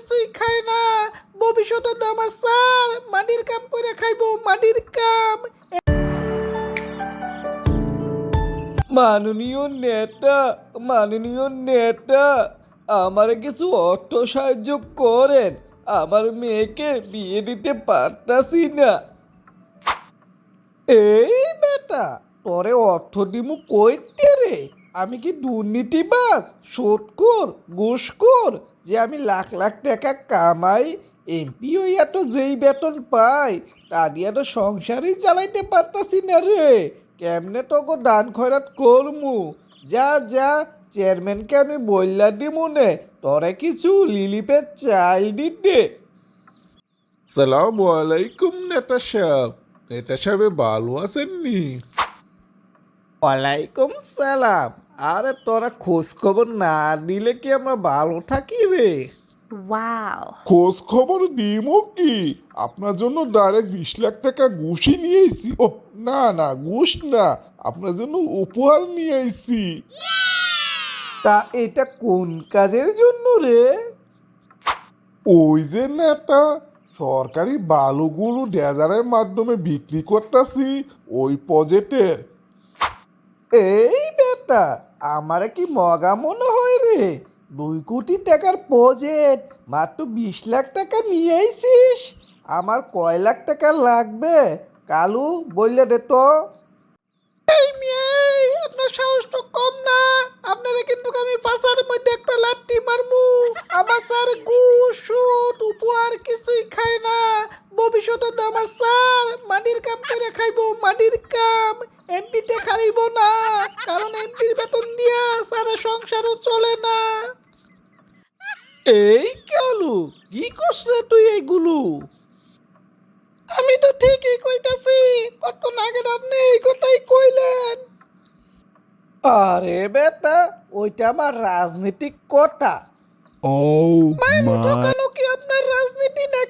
কিছুই খায় না। ভবিষ্যত আমার স্যার মাটির কাম করে খাইব মাটির কাম। মাননীয় নেতা মাননীয় নেতা আমার কিছু অর্থ সাহায্য করেন। আমার মেয়েকে বিয়ে দিতে পারতাছি না। এই বেটা তোরে অর্থ দিমু কইতে রে? আমি কি দুর্নীতিবাস সুৎকর ঘুষখোর? যে আমি লাখ লাখ টাকা কামাই, এমপি হইয়া তো যেই বেতন পাই, তা দিয়া তো সংসারই চালাইতে পারতাছি না রে। কেমনে তোকে দান খয়রাত করমু? যা যা, চেয়ারম্যানকে আমি বললা দিমু নে, তোরে কিছু লিলিপে চাল দিতে। সালাম আলাইকুম নেতা সাহেব। নেতা সাহেব ভালো আছেননি ওয়ালাইকুম সালাম আরে তোরা খোঁজ খবর না দিলে কি আমরা ভালো থাকি রে? Wow. খোঁজ খবর দিমো কি? আপনার জন্য ডাইরেক্ট বিশ লাখ টাকা ঘুষই নিয়ে আইছি ও না না ঘুষ না। আপনার জন্য উপহার নিয়ে আইছি তা এটা কোন কাজের জন্য রে? ওই যে নেতা সরকারি বালুগুলো ডেজারের মাধ্যমে বিক্রি করতেছি ওই প্রজেক্টের এই বেটা আমার কি মগা মনে হয় রে? দুই কোটি টাকার প্রজেক্ট মাত্র বিশ লাখ টাকা নিয়ে আইসিস আমার কয় লাখ টাকা লাগবে? কালু বললে দে তো। এই মেয়ে, আপনার সাহস তো কম না। আপনারা কিন্তু আমি পাশার মধ্যে একটা লাঠি মারমু। আমার স্যার ঘুষ, সুদ, উপহার কিছুই খায় না। ভবিষ্যতে আমার স্যার মাটির কাম করে খাইবো, মাটির কাম। এমপিতে খাইব না কারণ এমপির বেতন দিয়া স্যারের সংসারও চলে না। এই কালু কি করছে তুই এইগুলো? আমি তো ঠিকই কইতাছি কত নাগের আপনি এই কথাই কইলেন। আরে বেটা ওইটা আমার রাজনীতিক কথা ও ঢোকানো কি আপনার রাজনীতি নাকি